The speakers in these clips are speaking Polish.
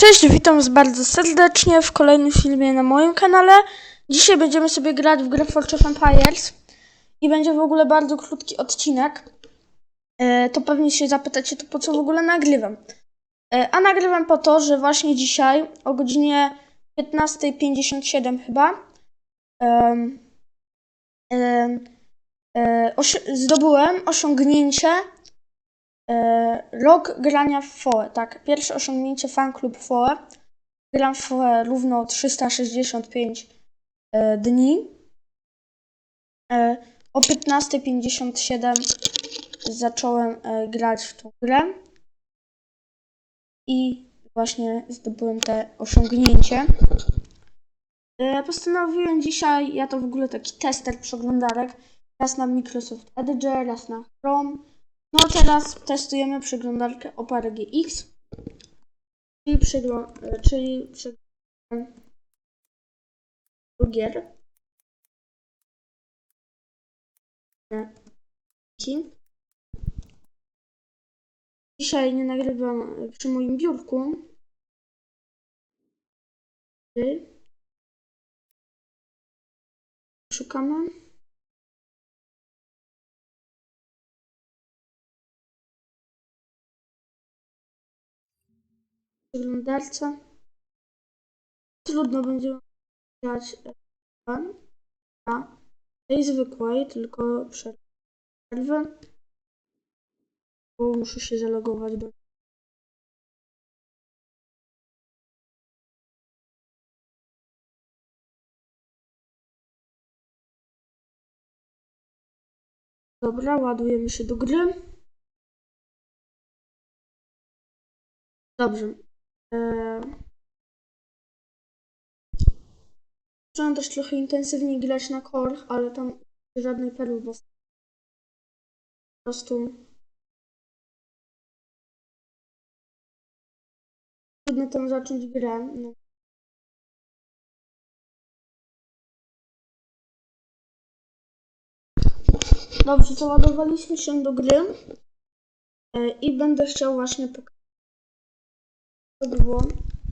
Cześć, witam was bardzo serdecznie w kolejnym filmie na moim kanale. Dzisiaj będziemy sobie grać w grę Forge of Empires i będzie w ogóle bardzo krótki odcinek. E, to pewnie się zapytacie, to po co w ogóle nagrywam. E, a nagrywam po to, że właśnie dzisiaj o godzinie 15.57 chyba em, em, e, osi- zdobyłem osiągnięcie E, rok grania w FOE, tak. Pierwsze osiągnięcie fanklub FOE. Gram w FOE równo 365 e, dni. E, o 15.57 zacząłem e, grać w tą grę. I właśnie zdobyłem te osiągnięcie. E, postanowiłem dzisiaj, ja to w ogóle taki tester przeglądarek, raz na Microsoft Edge, raz na Chrome. No teraz testujemy przeglądarkę Opera GX, czyli przegląd, czyli przeglądarkę gier. Dzisiaj nie nagrywam przy moim biurku. Szukamy. Przeglądarce. Trudno będzie grać na tej zwykłej, tylko przerwy. Bo muszę się zalogować do Dobra, ładujemy się do gry. Dobrze. Eee... Zacząłem też trochę intensywniej grać na core, ale tam żadnej perły, bo po prostu trudno tam zacząć grę. No. Dobrze, załadowaliśmy się do gry e, i będę chciał właśnie pokazać, to było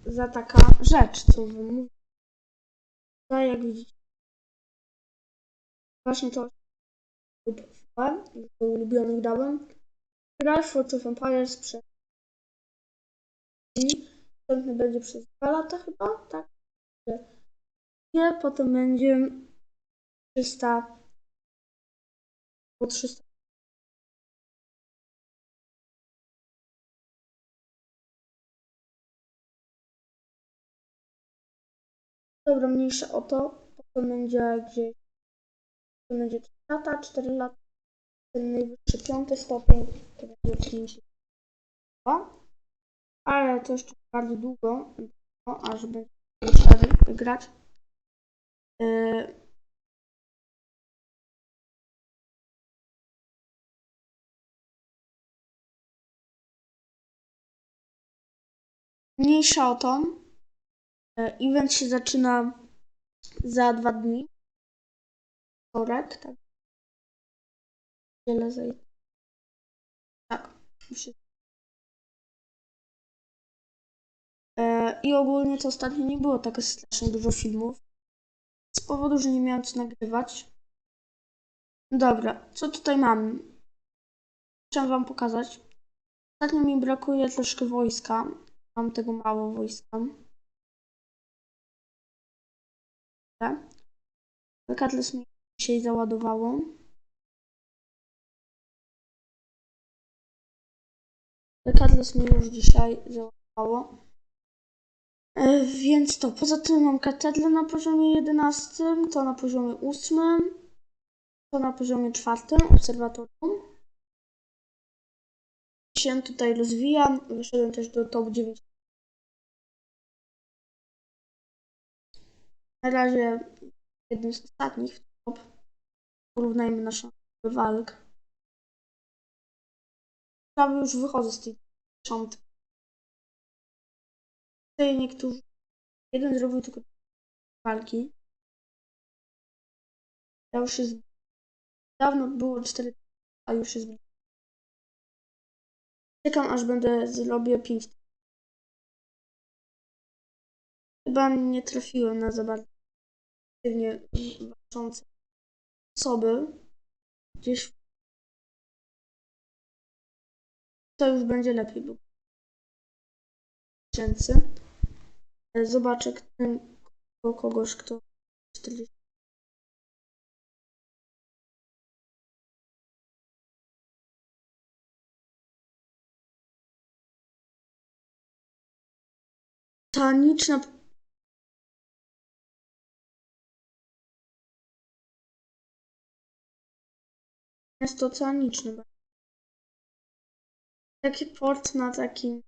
za taka rzecz, co wy mówicie. Tutaj, jak widzicie, właśnie to lub ulubionych dałem. Gra w Forge of Empires przez i następny będzie przez 2 lata chyba, tak? Nie, potem będzie 300 po 300 Dobra, mniejsze o to. Potem będzie gdzieś. To będzie 3 lata, 4 lata. Ten najwyższy piąty stopień to będzie 5 lat. Ale to jeszcze bardzo długo, no, aż będzie grać. Yy, Mniejsza o to. E, Event się zaczyna za dwa dni. Wtorek, tak. Wiele. Tak. E, I ogólnie to ostatnio nie było tak strasznie dużo filmów. Z powodu, że nie miałem co nagrywać. Dobra, co tutaj mam? Chciałem wam pokazać. Ostatnio mi brakuje troszkę wojska. Mam tego mało wojska. Katles mi dzisiaj załadowało. Katles mi już dzisiaj załadowało. E, Więc to, poza tym mam katedrę na poziomie 11, to na poziomie 8, to na poziomie 4, obserwatorium. Się tutaj rozwijam, wyszedłem też do top 9. Na razie jednym z ostatnich top. Porównajmy naszą walk. Prawie już wychodzę z tej dziesiątki. Tutaj niektórzy. Jeden zrobił tylko walki. Ja już jest. Dawno było 4, a już jest. Czekam aż będę zrobię 5 chyba nie trafiłem na za bardzo aktywnie walczące osoby. Gdzieś to już będzie lepiej, bo tysięcy. E, Zobaczę ten, kogoś, kto 40 Taniczna jest oceaniczny. Taki port na takim.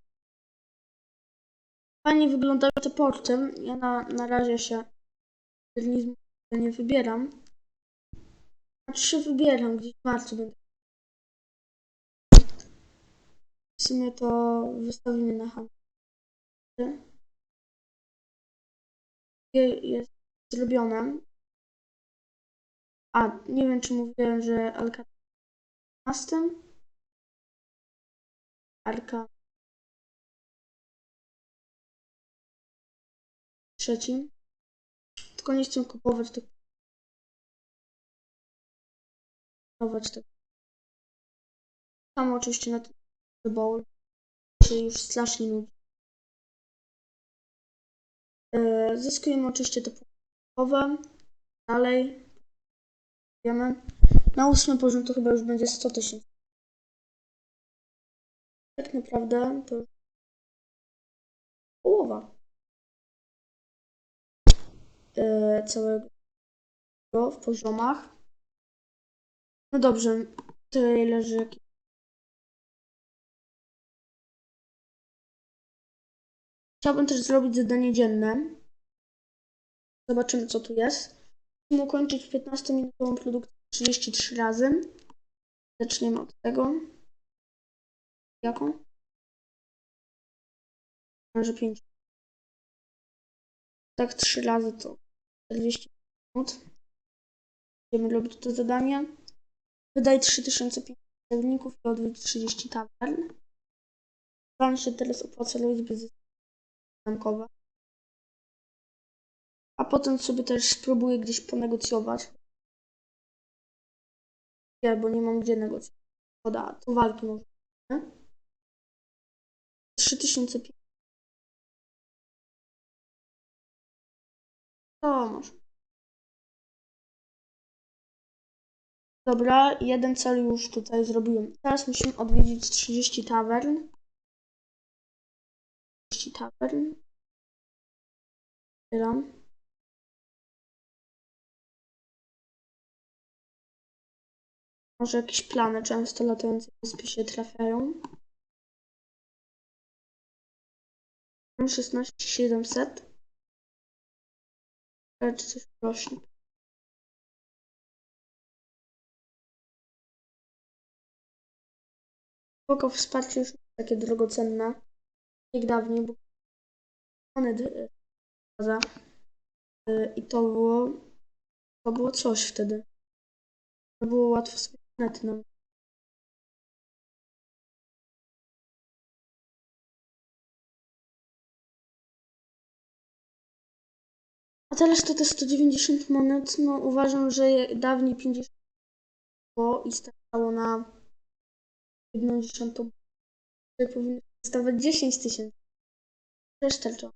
Fajnie wyglądają te porty. Ja na, na razie się modernizmu nie wybieram. Znaczy się wybieram, gdzieś w marcu będę. W sumie to wystawimy na handel. Je- Jest zrobione. A, nie wiem czy mówiłem, że Alcatraz 15. Arka trzecim. Tylko nie chcę kupować tych. Kupować tego. Tam oczywiście na ten bowl się już strasznie nudzi. Yy, Zyskujemy oczywiście te punktowe. Dalej. Wiemy. Na ósmym poziom to chyba już będzie 100 tysięcy. Tak naprawdę to już połowa yy, całego w poziomach. No dobrze, tyle leży jakiś Chciałbym też zrobić zadanie dzienne. Zobaczymy, co tu jest. Musimy ukończyć 15-minutową produkcję 33 razy. Zaczniemy od tego. Jaką? Może 5. Tak 3 razy to 40 minut. Będziemy robić to zadanie. Wydaj 3500 celowników i odwiedź 30 tavern. Wam się teraz opłaca bez zamkowe. A potem sobie też spróbuję gdzieś ponegocjować. Nie, bo nie mam gdzie negocjować. Szkoda, to walki może. nie? 3500. To może. Dobra, jeden cel już tutaj zrobiłem. Teraz musimy odwiedzić 30 tavern. 30 tavern. Otwieram. Może jakieś plany często latające wyspy się trafiają. Mam 16700. Ale czy coś rośnie? Spoko wsparcie już takie drogocenne jak dawniej, bo one y, i to było to było coś wtedy. To było łatwo sobie net nam. A teraz to te 190 monet, no uważam, że dawniej 50 było i starczało na 1 dziesiątą. Powinno stawać 10 tysięcy. Też starczało.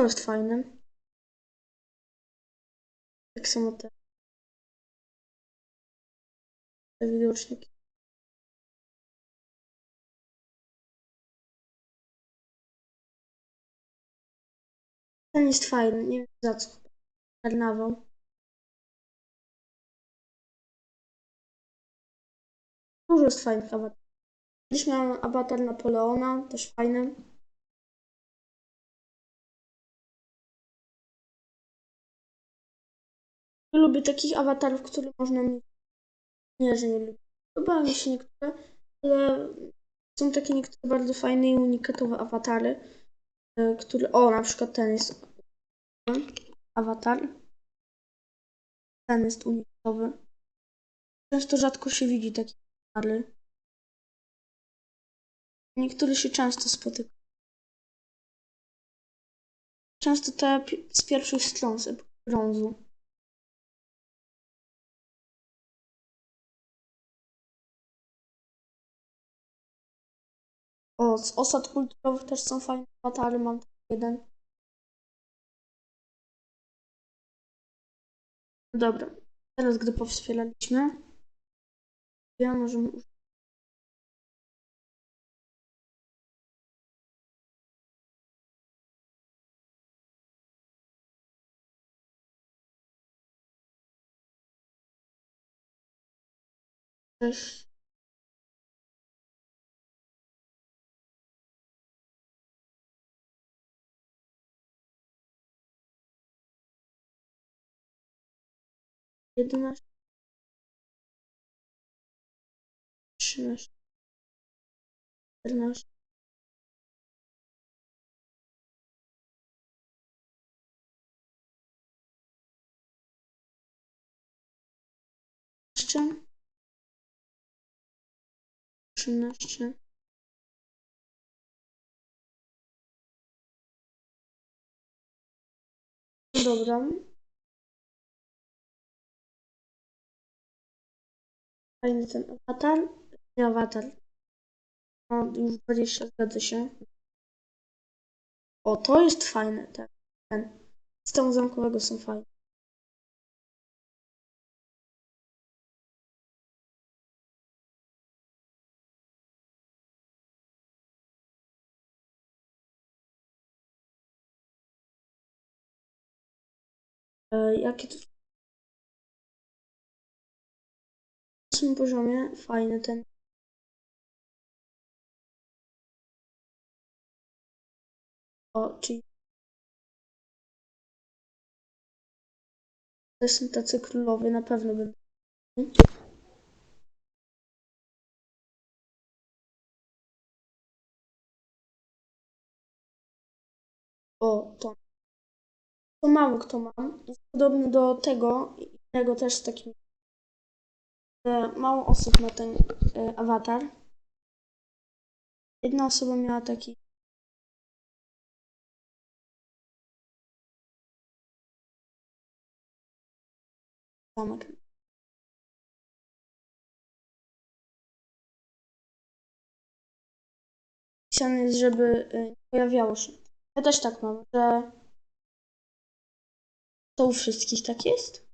To jest fajne. Tak samo te. te widocznik. Ten jest fajny, nie wiem za co. Karnawał. Dużo jest fajnych awatarów. Kiedyś miałem awatar Napoleona, też fajny. Lubię takich awatarów, które można mieć. Nie, że nie lubię. Podobają mi się niektóre, ale są takie niektóre bardzo fajne i unikatowe awatary, e, które... O, na przykład ten jest awatar. Ten jest unikatowy. Często rzadko się widzi takie awatary. Niektóre się często spotyka. Często te z pierwszych stron z brązu. O, z osad kulturowych też są fajne awatary, mam taki jeden. Dobra, teraz gdy powstrzymaliśmy, ja możemy użyć. Jedenaście. Trzynaście. Czternaście. Trzynaście. Dobra. Fajny ten awatar. Nie awatar. No, już 20 zgadza się. O, to jest fajne. Ten. ten. Tą zamkowego są fajne. E, jakie to na ósmym poziomie fajny ten. O, czyli to są tacy królowie, na pewno będą. O, to. To mało kto mam. Podobny do tego, innego też z takim. Mało osób ma ten e, awatar. Jedna osoba miała taki. zamek. Pisane jest, żeby nie pojawiało się. Ja też tak mam, że to u wszystkich tak jest.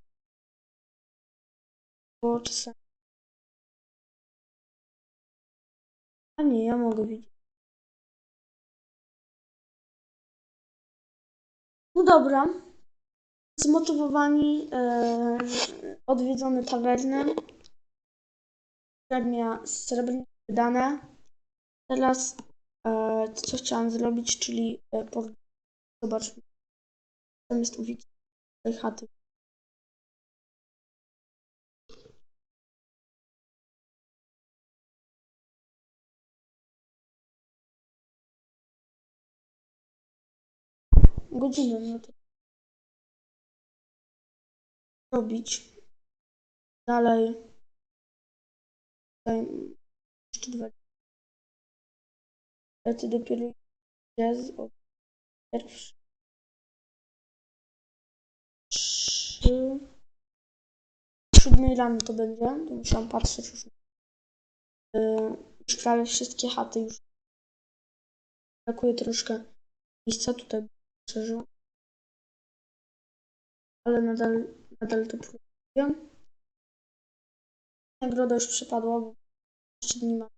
Bo czasami. A nie, ja mogę widzieć. No dobra. Zmotywowani, e, odwiedzone tawerny. Premia srebrnie wydane. Teraz e, co chciałam zrobić, czyli e, zobaczmy. Tam jest uwięzienie tej chaty. Godzinę, no to robić. Dalej. Tutaj jeszcze dwa. Lecę dopiero jest o pierwszy. Trzy. Siódmej rano to będzie. To musiałam patrzeć już. Yy, już prawie wszystkie chaty już. Brakuje troszkę miejsca tutaj. Szczerze. Ale nadal, nadal to próbuję. nagroda już przypadła, bo jeszcze dni ma.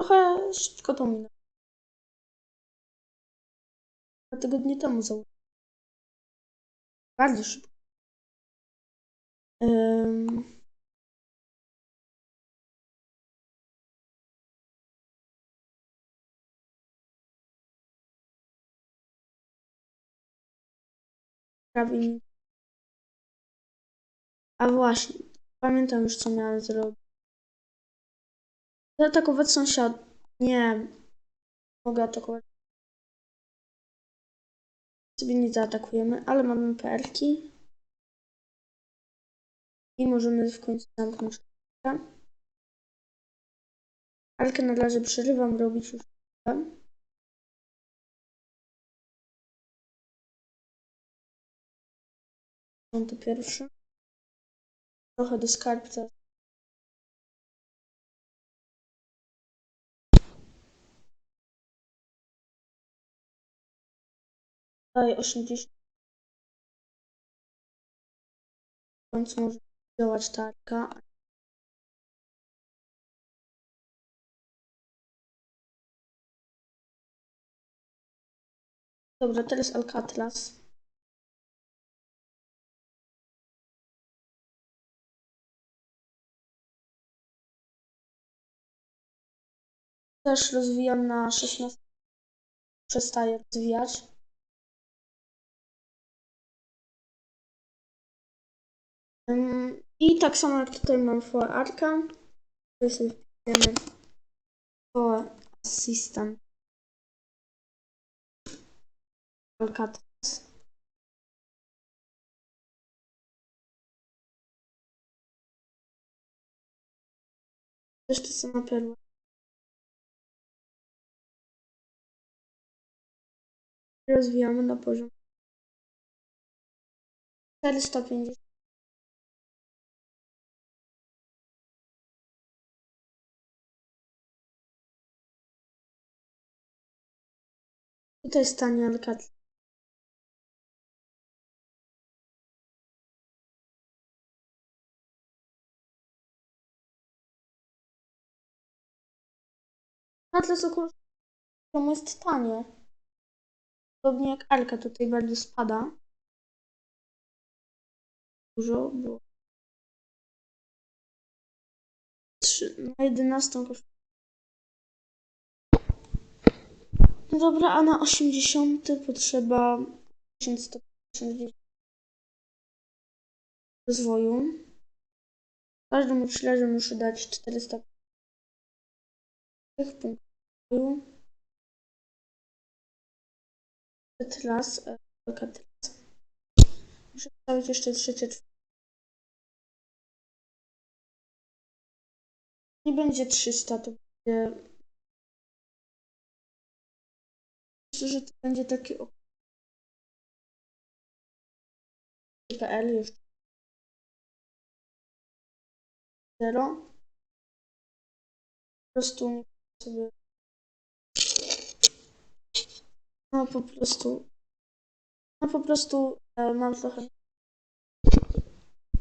Trochę szybko to minęło. Dwa tygodnie temu założyłem. Bardzo szybko. Ym... A właśnie, pamiętam już co miałem zrobić. Zaatakować sąsiad. Nie. Mogę atakować. Sobie nie zaatakujemy, ale mamy perki. I możemy w końcu zamknąć. Alkę na razie przerywam robić już. To pierwszy. Trochę do skarbca. Daję 80. W końcu może działać tarka. Dobra, teraz Alcatraz. Też rozwijam na 16. Przestaję rozwijać. I tak samo jak tutaj mam for arka. Tutaj sobie wpisujemy for assistant. To samo perła. Rozwijamy na poziom 450. Tutaj stanie Alcatraz. Atlas około jest tanie. Podobnie jak Alka tutaj bardzo spada. Dużo, 3, na 11 kosztuje. No dobra, a na 80 potrzeba 1150 rozwoju. Każdym razie muszę dać 400 punktów rozwoju. Teraz, teraz. Muszę wstawić jeszcze trzecie. Nie będzie 300, to będzie. Myślę, że to będzie taki. PL jeszcze. 0. Po prostu sobie No po prostu. No po prostu e, mam trochę.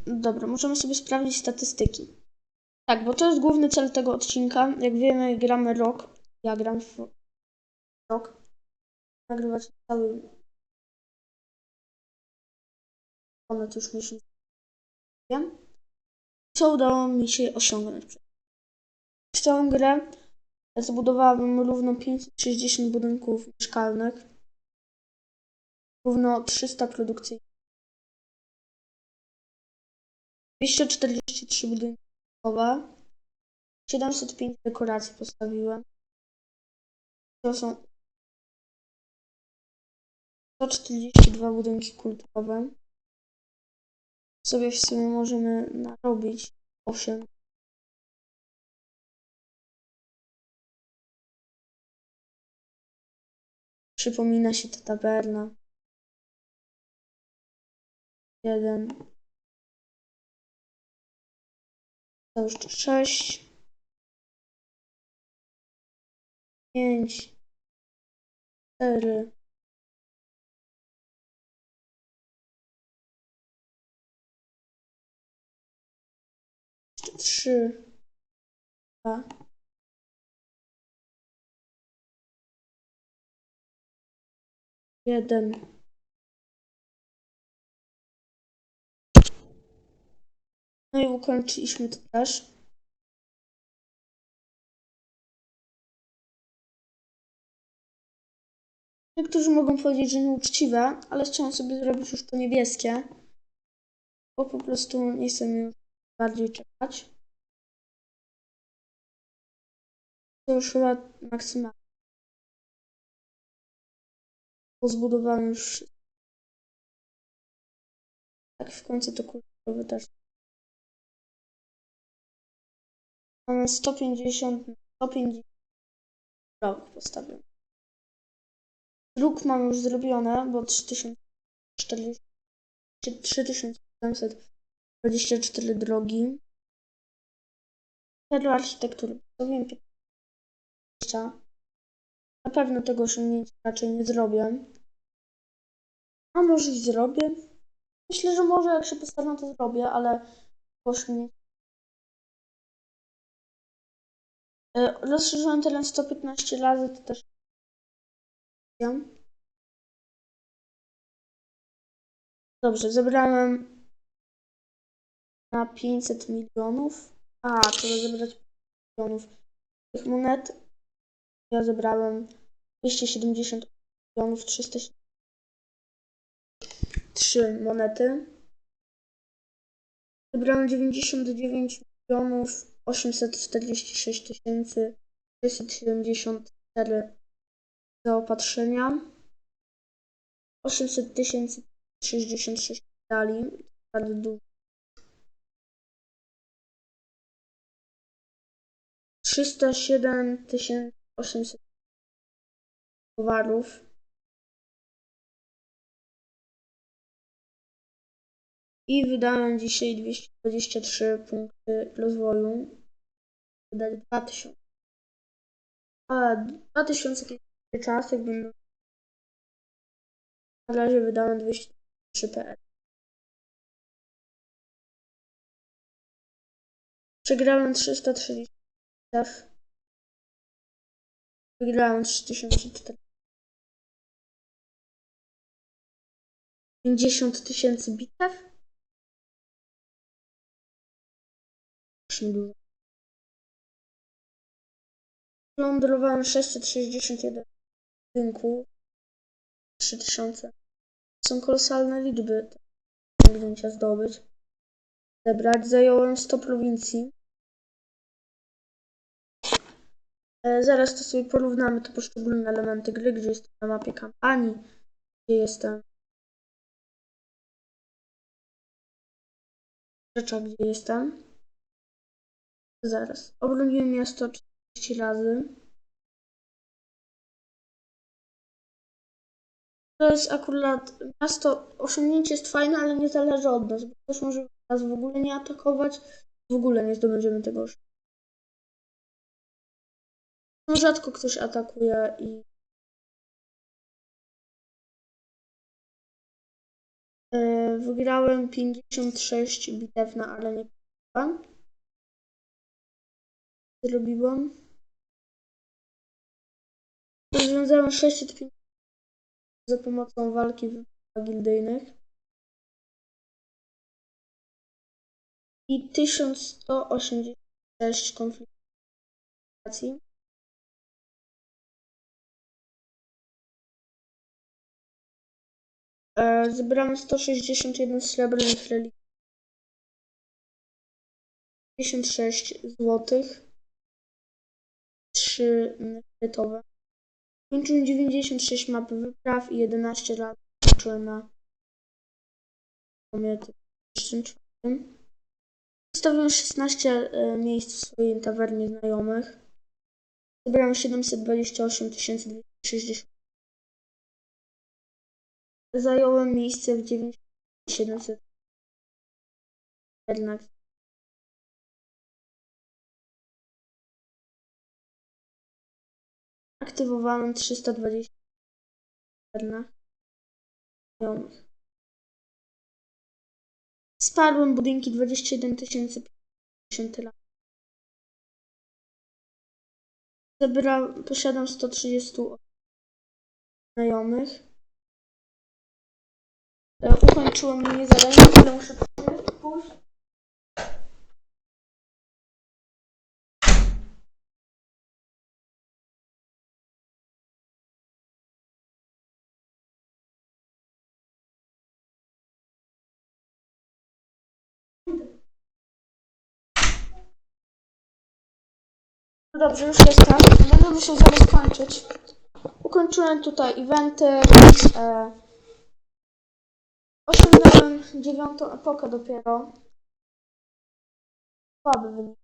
Dobra, możemy sobie sprawdzić statystyki. Tak, bo to jest główny cel tego odcinka. Jak wiemy, gramy rok. Ja gram w rok. Nagrywać cały. Ponad już miesiąc. Wiem. Co udało mi się osiągnąć? Przez całą grę Zbudowałabym równo 560 budynków mieszkalnych, równo 300 produkcyjnych, 243 budynki domowe, 705 dekoracji postawiłem. To są 142 budynki kulturowe. Sobie w sumie możemy narobić 8 Przypomina się ta taberna. Jeden. To jeszcze sześć. Pięć. Cztery. trzy, dwa, jeden. No i ukończyliśmy to też. Niektórzy mogą powiedzieć, że nieuczciwe, ale chciałam sobie zrobić już to niebieskie, bo po prostu nie chcę już bardziej czekać. To już chyba maksymalnie. Zbudowałem już tak w końcu to kulturowe też. Mamy 150 na 150 blok postawiony. Druk mam już zrobione, bo 3040 3724 drogi. Celu architektury postawiłem 15. Na pewno tego osiągnięcia raczej nie zrobię. A może i zrobię? Myślę, że może jak się postawię, to zrobię, ale osiągnięcie. E, Rozszerzyłem teren 115 razy, to też. Dobrze, zebrałem na 500 milionów. A, trzeba zebrać milionów tych monet. Ja zebrałem 270 milionów 303 monety. Zebrałem 99 milionów 846 tysięcy 674 zaopatrzenia. 800 tysięcy 66 dali. Bardzo dużo. 307 800 towarów. I wydałem dzisiaj 223 punkty rozwoju. Wydać 2000. A 2000 kiedyś czas, jak będą. Na razie wydałem 203 PS. Przegrałem 330 F. Wygrałem 3004. 50 tysięcy bitew. Dużo. Lądowałem 661 budynków. 3000. Są kolosalne liczby. Osiągnięcia zdobyć. Zebrać. Zająłem 100 prowincji. E, Zaraz to sobie porównamy te poszczególne elementy gry, gdzie jestem na mapie kampanii, gdzie jestem rzeczach, gdzie jestem. Zaraz. Obroniłem miasto 40 razy. To jest akurat miasto, osiągnięcie jest fajne, ale nie zależy od nas, bo ktoś może nas w ogóle nie atakować, w ogóle nie zdobędziemy tego osiągnięcia. No rzadko ktoś atakuje i e, wygrałem 56 bitew na arenie Pan. Zrobiłam. Rozwiązałem 650 za pomocą walki w gildyjnych. I 1186 konfliktacji. Zebrałem 161 srebrnych relikwi. 56 złotych. 3 nefrytowe. Kończyłem 96 map wypraw i 11 lat kończyłem na pomiocie czwartym. Zostawiłem 16 e, miejsc w swojej tawernie znajomych. Zebrałem 728 260 Zająłem miejsce w 9700 jednak aktywowałem 320 znajomych. Spadłem budynki 21 tysięcy 10 lat. Posiadam 130 znajomych. E, Ukończyłem zadanie, które muszę pójść. No dobrze, już jestem. Będę musiał zaraz kończyć. Ukończyłem tutaj eventy. E, osiągnąłem dziewiątą epokę dopiero. Słaby wynik.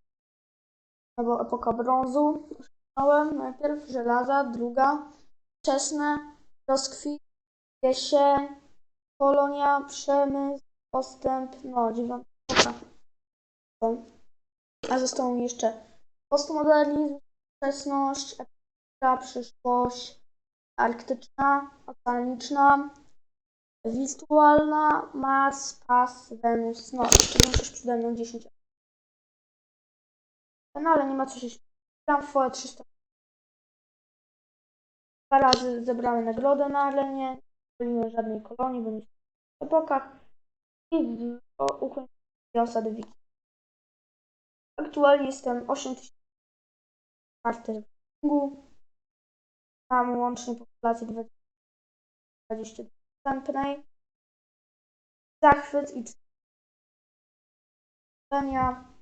No epoka brązu. Osiągnąłem najpierw żelaza, druga wczesne, rozkwit, jesień, kolonia, przemysł, postęp, no dziewiąta epoka. A zostało mi jeszcze postmodernizm, wczesność, epoka, przyszłość, arktyczna, oceaniczna, wirtualna, Mars, Pas, Wenus, no, większość przede mną 10. No ale nie ma co się w FOE 300. Dwa razy zebrałem nagrodę na arenie, nie spełniłem żadnej kolonii, bo nie w epokach i ukończyłem osady wiki. Aktualnie jestem 8000 czwarty rankingu. Mam łącznie populację 20 wstępnej. Zachwyt i czytania.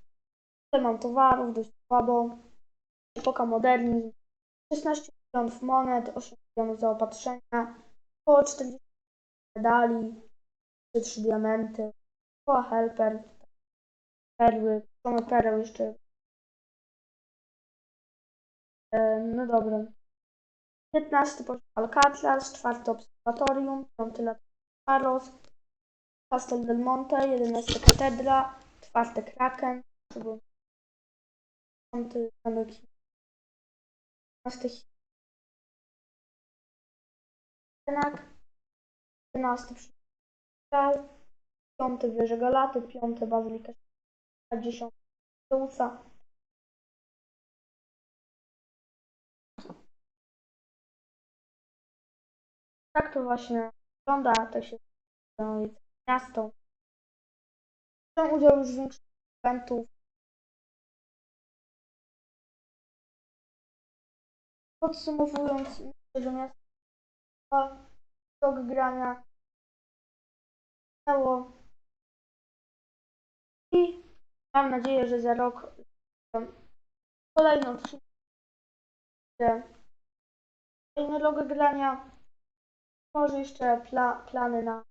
Mam towarów dość słabo. Epoka modernizm. 16 milionów monet, 8 milionów zaopatrzenia, około 40 medali, 3 diamenty, koła helper, perły, mamy pereł jeszcze. No dobra. 15 poziom Alcatraz, 4 obserwatorium, 5 lat Castel del Monte, 11 katedra, 4 Kraken, 5 zamek 15 Jednak, 11 Przyszczał, 5 Wieże Galaty, 5 Bazylika 10 Zeusa, Tak to właśnie wygląda, tak się stanowi miasto. Wziąłem udział już w większości eventów. Podsumowując, myślę, że miasto rok grania minęło i mam nadzieję, że za rok odcinek będzie kolejny rok grania może jeszcze pla plany na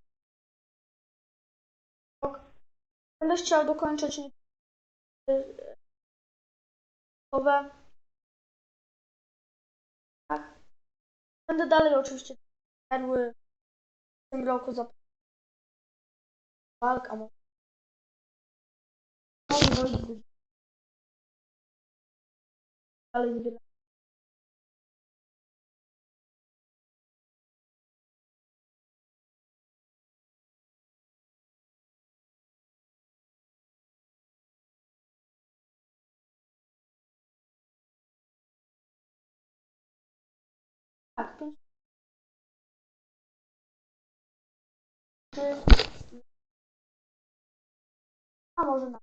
rok. Będę chciał dokończyć niektóre nowe. Tak. Będę dalej oczywiście perły w tym roku za walk, a może dalej zbierać. Czy- A może na.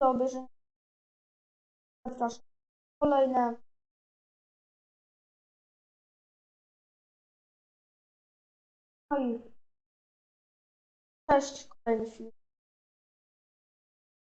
Do obejrzenia. Zapraszam. Kolejne. No i cześć, kolejny film.